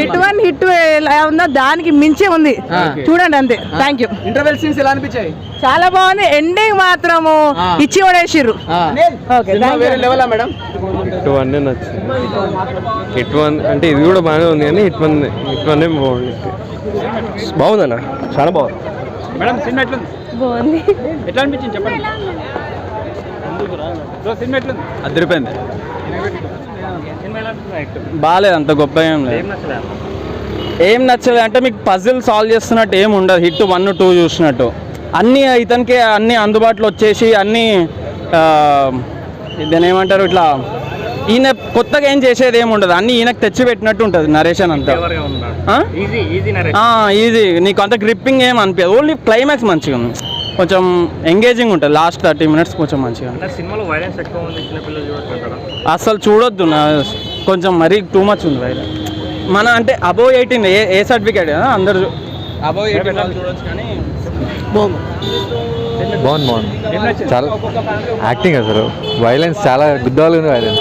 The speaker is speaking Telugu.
హిట్ వన్ హిట్ ఎలా ఉందో దానికి మించి ఉంది. చూడండి అంతే. థ్యాంక్ యూ ఇంటర్వెల్ సీన్స్ ఎలా అనిపించాయి? చాలా బాగుంది. ఎండింగ్ మాత్రము. ఇచ్చి పడేసిర్రు. మేడం? హిట్ వన్ నచ్చింది. హిట్ వన్ అంటే ఇది కూడా బాగానే ఉంది కానీ హిట్ వన్ హిట్ వన్ బాగుంది. బాగుందన్న చాలా బాగుంది. మేడం సినిమా ఎట్లుంది? బాగుంది. ఎట్లా అనిపించింది చెప్పండి? సినిమా ఎట్లుంది? అదిరిపోయింది బాగాలేదు అంత గొప్ప ఏం లేదు. ఏం నచ్చలే ఏం నచ్చలేదు అంటే మీకు పజిల్ సాల్వ్ చేస్తున్నట్టు ఏం ఉండదు. హిట్ వన్ టూ చూసినట్టు. అన్నీ ఇతనికి అన్నీ అందుబాటులో వచ్చేసి అన్నీ ఆ, దీన్ని ఏమంటారు ఇట్లా ఈయన కొత్తగా ఏం చేసేది ఏమి ఉండదు. అన్నీ ఈయనకు తెచ్చి పెట్టినట్టు ఉంటుంది నరేషన్ అంతా. ఈజీ నీకు అంత గ్రిప్పింగ్ ఏం అనిపించదు. ఓన్లీ క్లైమాక్స్ మంచిగా ఉంది కొంచెం ఎంగేజింగ్ ఉంటుంది. లాస్ట్ థర్టీ మినిట్స్ కొంచెం మంచిగా. ఉంది. అంటే సినిమాలో వైలెన్స్ ఎక్కువ ఉంది చిన్నపిల్లలు చూడొచ్చు అసలు చూడొద్దు. నా కొంచెం మరీ టూ మచ్ ఉంది వైర్ మన అంటే above eighteen A A certificate అందరు అబోవ్ ఎయిటీన్ చూడొచ్చు కానీ బాగుంది. బాగుంది చాలా యాక్టింగ్ అసలు. వైలెన్స్ చాలా గుద్దాలు ఉంది వైలెన్స్